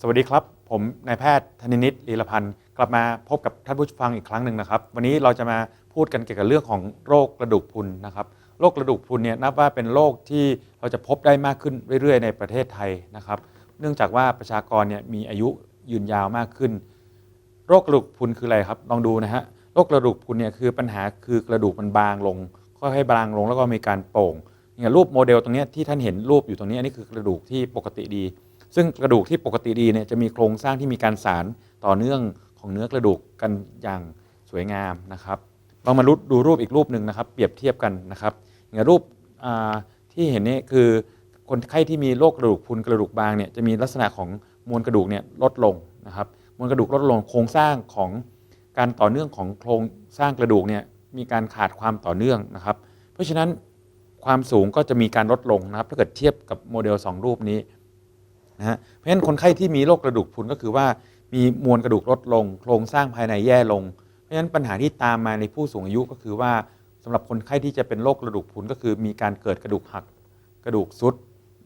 สวัสดีครับ ผมนายแพทย์ธนินิตลีลพันธ์กลับมาพบกับท่านผู้ฟังอีกครั้งหนึ่งนะครับ วันนี้เราจะมาพูดกันเกี่ยวกับเรื่องของโรคกระดูกพรุนนะครับโรคกระดูกพรุนเนี่ยนับว่าเป็นโรคที่เราจะพบได้มากขึ้นเรื่อยๆ ในประเทศไทยนะครับ เนื่องจากว่าประชากรเนี่ยมีอายุยืนยาวมากขึ้น โรคกระดูกพรุนคืออะไรครับลองดูนะฮะโรคกระดูกพรุนเนี่ยคือปัญหาคือกระดูกมันบางลงค่อยๆบางลงแล้วก็มีการโป่งอย่างรูปโมเดลตรงนี้ที่ท่านเห็นรูปอยู่ตรงนี้อันนี้คือกระดูกที่ปกติดี ซึ่งกระดูกที่ปกติดีเนี่ยจะมีโครงสร้างที่มีการสารต่อเนื่องของเนื้อกระดูกกันอย่างสวยงามนะครับลองมาดูรูปอีกรูปหนึ่งนะครับ เปรียบเทียบกันนะครับอย่างรูปที่เห็นนี่คือคนไข้ที่มีโรคกระดูกพุนกระดูกบางเนี่ยจะมีลักษณะของมวลกระดูกเนี่ยลดลงนะครับ มวลกระดูกลดลงโครงสร้างของการต่อเนื่องของโครงสร้างกระดูกเนี่ยมีการขาดความต่อเนื่องนะครับ เพราะฉะนั้นความสูงก็จะมีการลดลงนะครับ ถ้าเกิดเทียบกับโมเดล 2 รูปนี้ นะฮะเพราะฉะนั้นคนไข้ที่มีโรคกระดูกพรุนก็คือว่ามีมวลกระดูกลดลง โครงสร้างภายในแย่ลง เพราะฉะนั้นปัญหาที่ตามมาในผู้สูงอายุก็คือว่าสำหรับคนไข้ที่จะเป็นโรคกระดูกพรุนก็คือมีการเกิดกระดูกหัก กระดูกซุด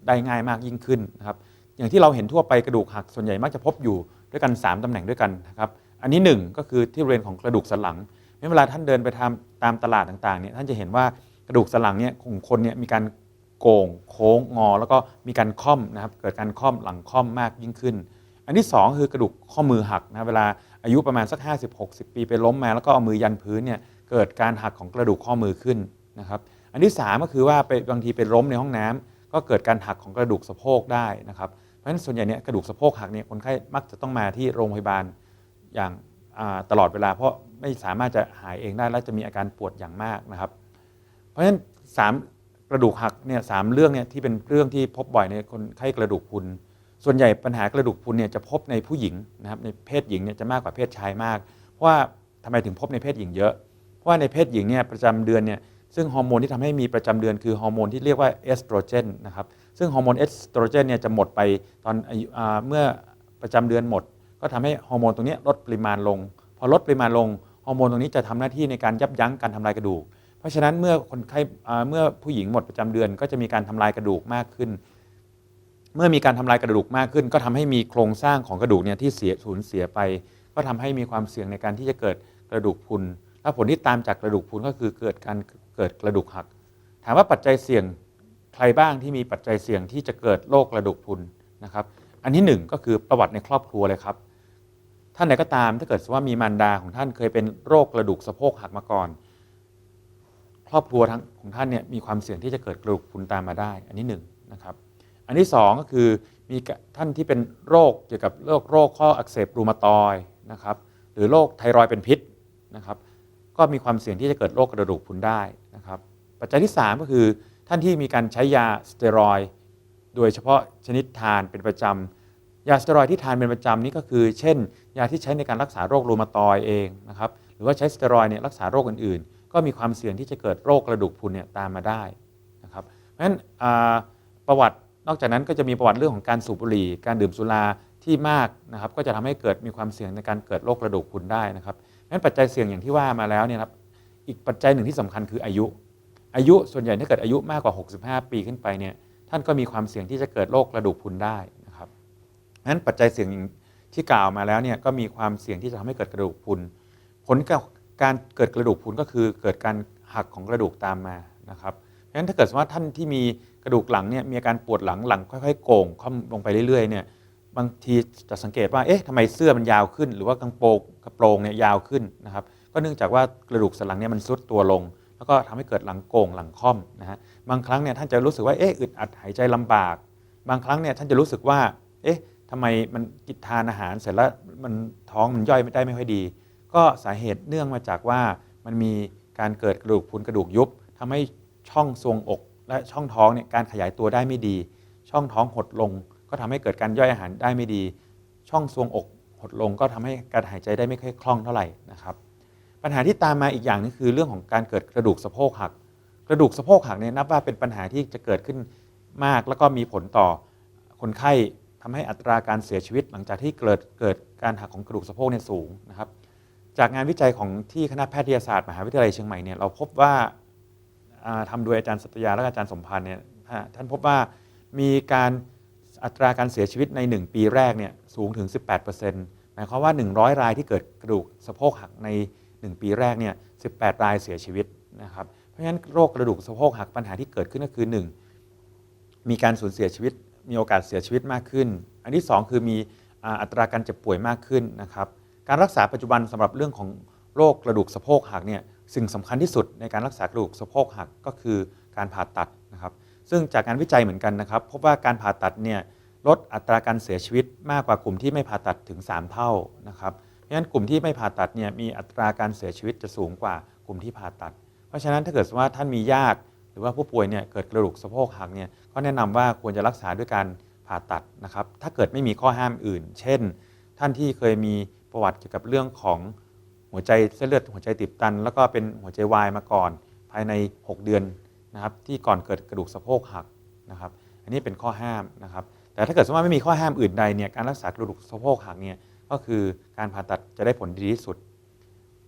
ได้ง่ายมากยิ่งขึ้นนะครับอย่างที่เราเห็นทั่วไปกระดูกหักส่วนใหญ่มักจะพบอยู่ด้วยกัน 3ตำแหน่งด้วยกันนะครับอันนี้ 1 ก็คือที่บริเวณของกระดูกสันหลังเวลาท่านเดินไปทำตามตลาดต่างๆเนี่ยท่านจะเห็นว่ากระดูกสันหลังเนี่ยของคนเนี่ยมีการ โก่งโค้งงอ แล้วก็มีการค่อมนะครับเกิดการค่อมหลังค่อมมากยิ่งขึ้น อันที่ 2 คือกระดูกข้อมือหักนะเวลาอายุประมาณสัก 50-60 ปีไปล้มมาแล้วก็เอามือยันพื้นเนี่ยเกิดการหักของกระดูกข้อมือขึ้นนะครับอันที่ 3 ก็คือว่าไปบางทีไปล้มในห้องน้ำก็เกิดการหักของกระดูกสะโพกได้นะครับเพราะฉะนั้นส่วนใหญ่เนี่ยกระดูกสะโพกหักเนี่ยคนไข้มักจะต้องมาที่โรงพยาบาลอย่างาตลอดเวลา เพราะไม่สามารถจะหายเองได้และจะมีอาการปวดอย่างมากนะครับ เพราะฉะนั้นสาม กระดูกหักเนี่ยสามเรื่องเนี่ยที่เป็นเรื่องที่พบบ่อยในคนไข้กระดูกพรุน ส่วนใหญ่ปัญหากระดูกพรุนเนี่ยจะพบในผู้หญิงนะครับในเพศหญิงเนี่ยจะมากกว่าเพศชายมาก เพราะว่าทำไมถึงพบในเพศหญิงเยอะ เพราะว่าในเพศหญิงเนี่ยประจำเดือนเนี่ยซึ่งฮอร์โมนที่ทำให้มีประจำเดือนคือฮอร์โมนที่เรียกว่าเอสโตรเจนนะครับซึ่งฮอร์โมนเอสโตรเจนเนี่ยจะหมดไปตอนอายุอ่าเมื่อประจำเดือนหมด ก็ทำให้ฮอร์โมนตรงนี้ลดปริมาณลง พอลดปริมาณลงฮอร์โมนตรงนี้จะทำหน้าที่ในการยับยั้งการทำลายกระดูก เพราะฉะนั้นเมื่อคนไข้เมื่อผู้หญิงหมดประจำเดือน ก็จะมีการทำลายกระดูกมากขึ้น เมื่อมีการทำลายกระดูกมากขึ้น ก็ทำให้มีโครงสร้างของกระดูกเนี่ยที่เสียสูญเสียไป ก็ทำให้มีความเสี่ยงในการที่จะเกิดกระดูกพุนและผลที่ตามจากกระดูกพุนก็คือเกิดการเกิดกระดูกหัก ถามว่าปัจจัยเสี่ยงใครบ้างที่มีปัจจัยเสี่ยงที่จะเกิดโรคกระดูกพุนนะครับ อันที่หนึ่งก็คือประวัติในครอบครัวเลยครับ ท่านไหนก็ตามถ้าเกิดว่ามีมารดาของท่านเคยเป็นโรคกระดูกสะโพกหักมาก่อน ครอบครัวทั้งของท่านเนี่ยมีความเสี่ยงที่จะเกิดกระดูกพรุนตามมาได้ อันที่หนึ่งนะครับอันที่สองก็คือมีท่านที่เป็นโรคเกี่ยวกับโรคโรคข้ออักเสบรูมาตอยนะครับหรือโรคไทรอยด์เป็นพิษนะครับก็มีความเสี่ยงที่จะเกิดโรคกระดูกพรุนได้นะครับปัจจัยที่ 3 ก็คือท่านที่มีการใช้ยาสเตียรอยด์โดยเฉพาะชนิดทานเป็นประจำยาสเตียรอยด์ที่ทานเป็นประจำนี่ก็คือ เช่น ยาที่ใช้ในการรักษาโรครูมาตอยเองนะครับหรือว่าใช้สเตียรอยด์เนี่ยรักษาโรคอื่นๆ ก็มีความเสี่ยงที่จะเกิดโรคกระดูกพรุนเนี่ยตามมาได้นะครับเพราะฉะนั้นประวัตินอกจากนั้นก็จะมีประวัติเรื่องของการสูบบุหรี่ การดื่มสุราที่มากนะครับ ก็จะทำให้เกิดมีความเสี่ยงในการเกิดโรคกระดูกพรุนได้นะครับเพราะฉะนั้นปัจจัยเสี่ยงอย่างที่ว่ามาแล้วเนี่ยครับอีกปัจจัยหนึ่งที่สำคัญคืออายุ อายุส่วนใหญ่ถ้าเกิดอายุมากกว่า 65 ปีขึ้นไปเนี่ยท่านก็มีความเสี่ยงที่จะเกิดโรคกระดูกพรุนได้นะครับเพราะฉะนั้นปัจจัยเสี่ยงที่กล่าวมาแล้วเนี่ยก็มีความเสี่ยงที่จะทำให้เกิดกระดูกพรุนผล การเกิดกระดูกพรุนก็คือเกิดการหักของกระดูกตามมานะครับเพราะฉะนั้นถ้าเกิดว่าท่านที่มีกระดูกหลังเนี่ยมีอาการปวดหลังหลังค่อยๆโก่งค่อมลงไปเรื่อยๆเนี่ยบางทีจะสังเกตว่าเอ๊ะทำไมเสื้อมันยาวขึ้น หรือว่ากางโปรงกระโปรงเนี่ยยาวขึ้นนะครับก็เนื่องจากว่ากระดูกสันหลังเนี่ยมันซุดตัวลง แล้วก็ทำให้เกิดหลังโก่งหลังค่อมนะฮะบางครั้งเนี่ยท่านจะรู้สึกว่าเอ๊ะอึดอัดหายใจลำบาก บางครั้งเนี่ยท่านจะรู้สึกว่าเอ๊ะทำไมมันกินทานอาหารเสร็จแล้วมันท้องมันย่อยไม่ได้ไม่ค่อยดี ก็สาเหตุเนื่องมาจากว่ามันมีการเกิดกระดูกพุนกระดูกยุบทำให้ช่องทรวงอก และช่องท้องเนี่ยการขยายตัวได้ไม่ดี ช่องท้องหดลง ก็ทำให้เกิดการย่อยอาหารได้ไม่ดี ช่องทรวงอกหดลงก็ทำให้การหายใจได้ไม่ค่อยคล่องเท่าไหร่นะครับ ปัญหาที่ตามมาอีกอย่างนึงคือเรื่องของการเกิดกระดูกสะโพกหัก กระดูกสะโพกหักเนี่ยนับว่าเป็นปัญหาที่จะเกิดขึ้นมาก แล้วก็มีผลต่อคนไข้ทำให้อัตราการเสียชีวิตหลังจากที่เกิดเกิดการหักของกระดูกสะโพกเนี่ยสูงนะครับ จากงานวิจัยของที่คณะแพทยศาสตร์มหาวิทยาลัยเชียงใหม่เนี่ยเราพบว่าทำโดยอาจารย์สัตยาและอาจารย์สมพันธ์เนี่ยท่านพบว่ามีการอัตราการเสียชีวิตใน 1 ปีแรกเนี่ยสูงถึง 18%หมายความว่า 100 รายที่เกิดกระดูกสะโพกหักใน 1 ปีแรกเนี่ย18 รายเสียชีวิตนะครับเพราะฉะนั้นโรคกระดูกสะโพกหักปัญหาที่เกิดขึ้นก็คือ 1 มีการสูญเสียชีวิต มีโอกาสเสียชีวิตมากขึ้น อันที่ 2 คือมีอัตราการเจ็บป่วยมากขึ้นนะครับ การรักษาปัจจุบันสำหรับเรื่องของโรคกระดูกสะโพกหักเนี่ยสิ่งสำคัญที่สุดในการรักษากระดูกสะโพกหักก็คือการผ่าตัดนะครับซึ่งจากการวิจัยเหมือนกันนะครับพบว่าการผ่าตัดเนี่ยลดอัตราการเสียชีวิตมากกว่ากลุ่มที่ไม่ผ่าตัดถึง 3 เท่านะครับเพราะฉะนั้นกลุ่มที่ไม่ผ่าตัดเนี่ยมีอัตราการเสียชีวิตจะสูงกว่ากลุ่มที่ผ่าตัด เพราะฉะนั้นถ้าเกิดว่าท่านมีญาติ หรือว่าผู้ป่วยเนี่ยเกิดกระดูกสะโพกหักเนี่ยก็แนะนำว่าควรจะรักษาด้วยการผ่าตัดนะครับถ้าเกิดไม่มีข้อห้ามอื่น เช่น ท่านที่เคยมี ประวัติเกี่ยวกับเรื่องของหัวใจเส้นเลือดหัวใจตีบตัน แล้วก็เป็นหัวใจวายมาก่อน ภายใน 6 เดือนนะครับที่ก่อนเกิดกระดูกสะโพกหักนะครับ อันนี้เป็นข้อห้ามนะครับแต่ถ้าเกิดสมมติว่าไม่มีข้อห้ามอื่นใดเนี่ยการรักษากระดูกสะโพกหักเนี่ยก็คือการผ่าตัดจะได้ผลดีที่สุด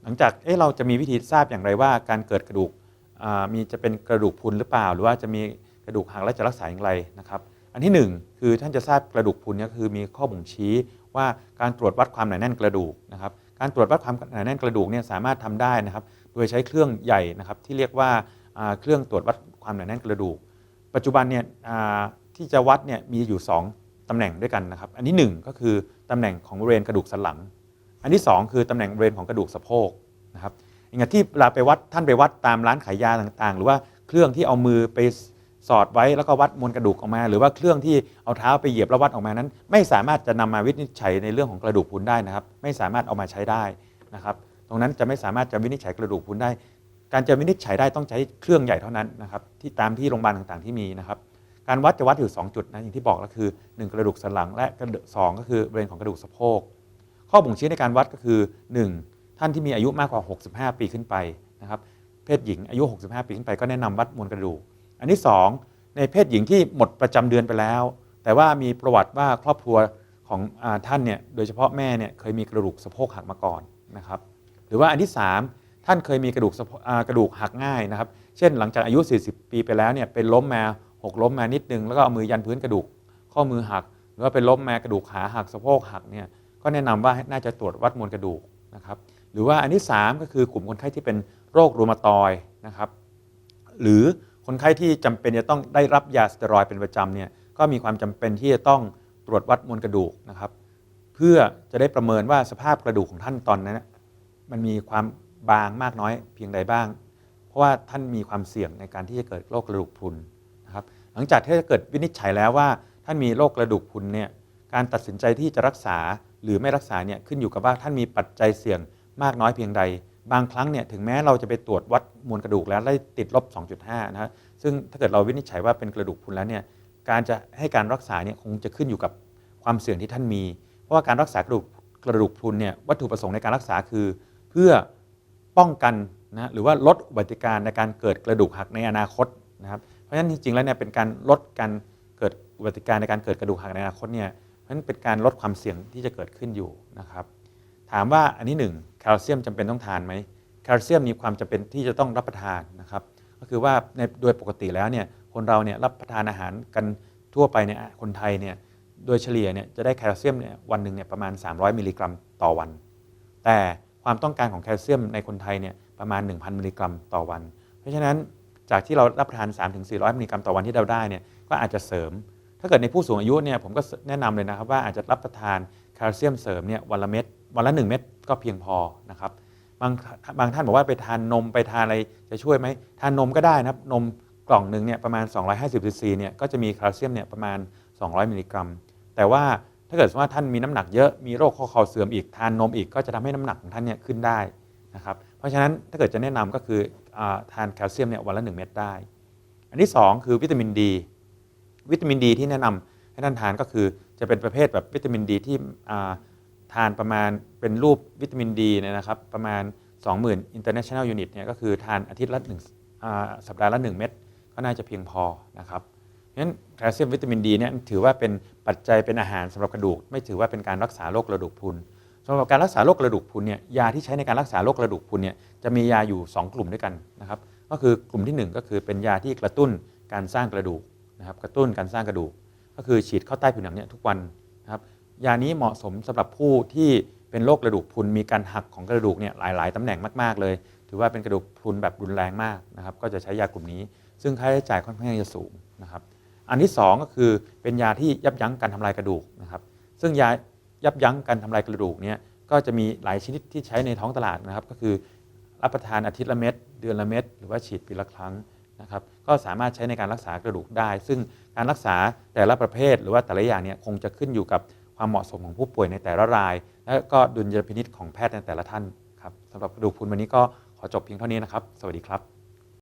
หลังจากเอ๊ะเราจะมีวิธีทราบอย่างไรว่า การเกิดกระดูกมีจะเป็นกระดูกพุนหรือเปล่า หรือว่าจะมีกระดูกหักแล้วจะรักษาอย่างไรนะครับ อันที่หนึ่งคือท่านจะทราบกระดูกพุนเนี่ยคือมีข้อบ่งชี้ ว่าการตรวจวัดความหนาแน่นกระดูกนะครับการตรวจวัดความหนาแน่นกระดูกเนี่ยสามารถทำได้นะครับโดยใช้เครื่องใหญ่นะครับที่เรียกว่าเครื่องตรวจวัดความหนาแน่นกระดูก ปัจจุบันเนี่ยที่จะวัดเนี่ยมีอยู่ 2ตำแหน่งด้วยกันนะครับ อันที่หนึ่งก็คือตำแหน่งของบริเวณกระดูกสันหลัง อันที่สองคือตำแหน่งบริเวณของกระดูกสะโพกนะครับอย่างที่เวลาไปวัดท่านไปวัดตามร้านขายยาต่างๆ หรือว่าเครื่องที่เอามือไป สอดไว้แล้วก็วัดมวลกระดูกออกมา หรือว่าเครื่องที่เอาเท้าไปเหยียบแล้ววัดออกมานั้น ไม่สามารถจะนำมาวินิจฉัยในเรื่องของกระดูกพรุนได้นะครับ ไม่สามารถเอามาใช้ได้นะครับ ตรงนั้นจะไม่สามารถจะวินิจฉัยกระดูกพรุนได้ การจะวินิจฉัยได้ต้องใช้เครื่องใหญ่เท่านั้นนะครับที่ตามที่โรงพยาบาลต่างๆที่มีนะครับ การวัดจะวัดอยู่ 2 จุดนะอย่างที่บอกก็คือ 1 กระดูกสันหลังและกระดูกสองก็คือบริเวณของกระดูกสะโพกข้อบ่งชี้ในการวัดก็คือ 1. ท่านที่มีอายุมากกว่า 65 ปีขึ้นไปนะครับเพศหญิงอายุ 65 ปีขึ้นไปก็แนะนำวัดมวลกระดูก อันที่ 2 ในเพศหญิงที่หมดประจำเดือนไปแล้ว แต่ว่ามีประวัติว่าครอบครัวของอท่านเนี่ยโดยเฉพาะแม่เนี่ยเคยมีกระดูกสะโพกหักมาก่อนนะครับหรือว่าอันที่ 3 ท่านเคยมีกระดูกกระดูกหักง่ายนะครับ เช่นหลังจากอายุ 40 ปีไปแล้วเนี่ยเป็นล้มมาหกล้มมานิดนึงแล้วก็เอามือยันพื้นกระดูกข้อมือหัก หรือว่าเป็นล้มมากระดูกขาหักสะโพกหักเนี่ยก็แนะนำว่าน่าจะตรวจวัดมวลกระดูกนะครับหรือว่าอันที่ 3 ก็คือกลุ่มคนไข้ที่เป็นโรครูมาตอยนะครับหรือ คนไข้ที่จำเป็นจะต้องได้รับยาสเตียรอยเป็นประจำเนี่ยก็มีความจำเป็นที่จะต้องตรวจวัดมวลกระดูกนะครับ เพื่อจะได้ประเมินว่าสภาพกระดูกของท่านตอนนั้น มันมีความบางมากน้อยเพียงใดบ้าง เพราะว่าท่านมีความเสี่ยงในการที่จะเกิดโรคกระดูกพรุนนะครับหลังจากที่เกิดวินิจฉัยแล้วว่า ท่านมีโรคกระดูกพรุนเนี่ยการตัดสินใจที่จะรักษาหรือไม่รักษาเนี่ยขึ้นอยู่กับว่าท่านมีปัจจัยเสี่ยงมากน้อยเพียงใด บางครั้งเนี่ยถึงแม้เราจะไปตรวจวัดมวลกระดูกแล้วได้ติดลบ 2.5 นะฮะซึ่งถ้าเกิดเราวินิจฉัยว่าเป็นกระดูกพรุนแล้วเนี่ยการจะให้การรักษาเนี่ยคงจะขึ้นอยู่กับความเสี่ยงที่ท่านมี เพราะว่าการรักษากระดูกกระดูกพรุนเนี่ยวัตถุประสงค์ในการรักษาคือ เพื่อป้องกันนะหรือว่าลดอุบัติการณ์ในการเกิดกระดูกหักในอนาคตนะครับเพราะฉะนั้นจริงๆแล้วเนี่ยเป็นการลดการเกิดอุบัติการณ์ในการเกิดกระดูกหักในอนาคตเนี่ยเพราะฉะนั้นเป็นการลดความเสี่ยงที่จะเกิดขึ้นอยู่นะครับ ถามว่าอันนี้หนึ่ง แคลเซียมจำเป็นต้องทานไหมแคลเซียมมีความจำเป็นที่จะต้องรับประทานนะครับ ก็คือว่าในโดยปกติแล้วเนี่ยคนเราเนี่ยรับประทานอาหารกันทั่วไปเนี่ยคนไทยเนี่ยโดยเฉลี่ยเนี่ยจะได้แคลเซียมเนี่ยวันหนึ่งเนี่ยประมาณ 300 มิลลิกรัมต่อวัน แต่ความต้องการของแคลเซียมในคนไทยเนี่ยประมาณ 1,000 มิลลิกรัมต่อวัน เพราะฉะนั้นจากที่เรารับประทาน 3-400 มิลลิกรัมต่อวันที่เราได้เนี่ยก็อาจจะเสริม ถ้าเกิดในผู้สูงอายุเนี่ยผมก็แนะนำเลยนะครับว่าอาจจะรับประทานแคลเซียมเสริมเนี่ยวันละเม็ด วันละ 1 เม็ดก็เพียงพอนะครับบางบางท่านบอกว่าไปทานนมไปทานอะไรจะช่วยไหมทานนมก็ได้นะครับนมกล่องหนึ่งเนี่ยประมาณ 250ซีซีเนี่ยก็จะมีแคลเซียมเนี่ยประมาณ 200 มิลลิกรัม แต่ว่าถ้าเกิดว่าท่านมีน้ำหนักเยอะมีโรคข้อเข่าเสื่อมอีกทานนมอีกก็จะทำให้น้ำหนักของท่านเนี่ยขึ้นได้นะครับเพราะฉะนั้นถ้าเกิดจะแนะนำก็คืออทานแคลเซียมเนี่ยวันละ 1 เม็ดได้ อันที่ 2 คือวิตามินดี วิตามินดีที่แนะนำให้ท่านทานก็คือจะเป็นประเภทแบบวิตามินดีที่ ทานประมาณเป็นรูปวิตามินดีเนี่ยนะครับประมาณ 20,000 international unit เนี่ยก็คือทานอาทิตย์ละหนึ่งสัปดาห์ละ 1 เม็ดก็น่าจะเพียงพอนะครับงั้นแคลเซียมวิตามินดีเนี่ยถือว่าเป็นปัจจัยเป็นอาหารสำหรับกระดูก ไม่ถือว่าเป็นการรักษาโรคกระดูกพรุนสำหรับการรักษาโรคกระดูกพรุนเนี่ยยาที่ใช้ในการรักษาโรคกระดูกพรุนเนี่ยจะมียาอยู่ 2 กลุ่มด้วยกันนะครับก็คือกลุ่มที่ 1 ก็คือเป็นยาที่กระตุ้นการสร้างกระดูกนะครับกระตุ้นการสร้างกระดูก ก็คือฉีดเข้าใต้ผิวหนังเนี่ยทุกวันนะครับ ยานี้เหมาะสมสำหรับผู้ที่เป็นโรคกระดูกพรุนมีการหักของกระดูกเนี่ยหลาย ๆตำแหน่งมากๆเลย ถือว่าเป็นกระดูกพรุนแบบรุนแรงมากนะครับก็จะใช้ยากลุ่มนี้ ซึ่งค่าใช้จ่ายค่อนข้างจะสูงนะครับอันที่ 2 ก็คือเป็นยาที่ยับยั้งการทำลายกระดูกนะครับซึ่งยายับยั้งการทำลายกระดูกเนี่ยก็จะมีหลายชนิดที่ใช้ในท้องตลาดนะครับก็คือรับประทานอาทิตย์ละเม็ดเดือนละเม็ดหรือว่าฉีดปีละครั้งนะครับก็สามารถใช้ในการรักษากระดูกได้ ซึ่งการรักษาแต่ละประเภทหรือว่าแต่ละอย่างเนี่ยคงจะขึ้นอยู่กับ ความเหมาะสมของผู้ป่วยในแต่ละราย และก็ดุลยพินิษของแพทย์ในแต่ละท่านครับสำหรับกระดูกพรุนวันนี้ก็ขอจบเพียงเท่านี้นะครับ สวัสดีครับ